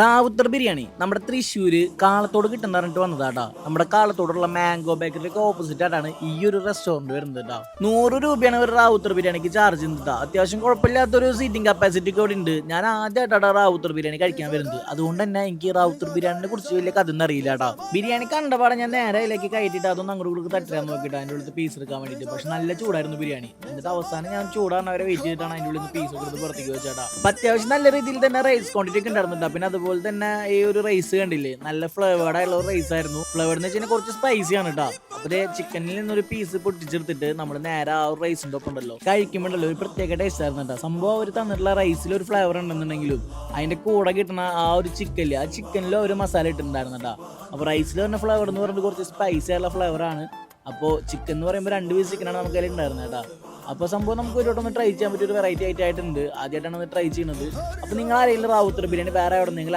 റാവുത്തർ ബിരിയാണി. നമ്മുടെ തൃശ്ശൂർ കാളത്തോട് കിട്ടുന്ന പറഞ്ഞിട്ട് വന്നതാട്ടോ. നമ്മുടെ കാളത്തോടുള്ള മാംഗോ ബേക്കറിക്ക് ഓപ്പോസിറ്റ് ആയിട്ടാണ് ഈ ഒരു റെസ്റ്റോറന്റ് വരുന്നത് കേട്ടോ. നൂറ് രൂപയാണ് ഒരു റാവുത്തർ ബിരിയാണിക്ക് ചാർജ് ചെയ്യുന്നത് അത്യാവശ്യം കുഴപ്പമില്ലാത്തൊരു സീറ്റിംഗ് കപ്പാസിറ്റി ഒക്കെ ഉണ്ട് ഞാൻ ആദ്യമായിട്ടാണ് റാവുത്തർ ബിരിയാണി കഴിക്കാൻ വരുന്നത്. അതുകൊണ്ട് തന്നെ എനിക്ക് റാവുത്തർ ബിരിയാണിനെ കുറിച്ച് വലിയ കഥ ഒന്നും അറിയില്ല കേട്ടോ. ബിരിയാണി കണ്ടപാടെ ഞാൻ നേരെ അതിലേക്ക് കയറ്റിട്ട് അതൊന്നും അങ്ങോട്ട് കൂടുതൽ തട്ടാൻ നോക്കിയിട്ട് അതിന്റെ ഉള്ളിൽ പീസ് എടുക്കാൻ വേണ്ടിയിട്ട്. പക്ഷെ നല്ല ചൂടായിരുന്നു ബിരിയാണി. എന്നിട്ട് അവസാനം ഞാൻ ചൂടാണ് അവരെ വെയിറ്റ് ചെയ്തിട്ടാണ് അതിന്റെ ഉള്ളിൽ പീസ് കൊടുത്ത് പുറത്തേക്ക് വെച്ചാട്ടാ അത്യാവശ്യം നല്ല രീതിയിൽ തന്നെ റൈസ് ക്വാണ്ടിറ്റി ഒക്കെ ഉണ്ടായിരുന്നുണ്ട് പിന്നെ അതുപോലെ തന്നെ ഈ ഒരു റൈസ് കണ്ടില്ലേ? നല്ല ഫ്ലേവേർഡ് ആയിട്ടുള്ള ഒരു റൈസ് ആയിരുന്നു. ഫ്ലേവേർഡ് എന്ന് വെച്ചാൽ കുറച്ച് സ്പൈസി ആണ് കേട്ടോ അപ്പൊ ചിക്കനിൽ നിന്നൊരു പീസ് പൊട്ടിച്ചെടുത്തിട്ട് നമ്മൾ നേരെ ആ ഒരു റൈസിന്റെ ഒപ്പം ഉണ്ടല്ലോ. കഴിക്കുമ്പോണ്ടല്ലോ ഒരു പ്രത്യേക ടേസ്റ്റ് ആയിരുന്നു കേട്ടോ സംഭവം അവർ തന്നിട്ടുള്ള റൈസിൽ ഒരു ഫ്ലേവർ ഉണ്ടെന്നുണ്ടെങ്കിലും അതിന്റെ കൂടെ കിട്ടുന്ന ആ ഒരു ചിക്കനിൽ ആ ചിക്കനിൽ ഒരു മസാല ഇട്ടിട്ടുണ്ടായിരുന്നു കേട്ടോ അപ്പൊ റൈസിൽ തന്നെ ഫ്ലേവർ എന്ന് പറയുന്നത് കുറച്ച് സ്പൈസി ആയിട്ടുള്ള ഫ്ലേവർ ആണ്. അപ്പോൾ ചിക്കൻ എന്ന് പറയുമ്പോൾ രണ്ട് പീസ് ചിക്കനാണ് നമുക്ക് അതിൽ ഉണ്ടായിരുന്നത് കേട്ടോ അപ്പോൾ സംഭവം നമുക്ക് ഒരു ഒന്ന് ട്രൈ ചെയ്യാൻ പറ്റിയ ഒരു വെറൈറ്റി ആയിട്ട് ആയിട്ടുണ്ട്. ആദ്യമായിട്ടാണ് ട്രൈ ചെയ്യുന്നത്. അപ്പോൾ നിങ്ങൾ ആരെങ്കിലും റാവുത്തർ ബിരിയാണി വേറെ എവിടെ നിങ്ങൾ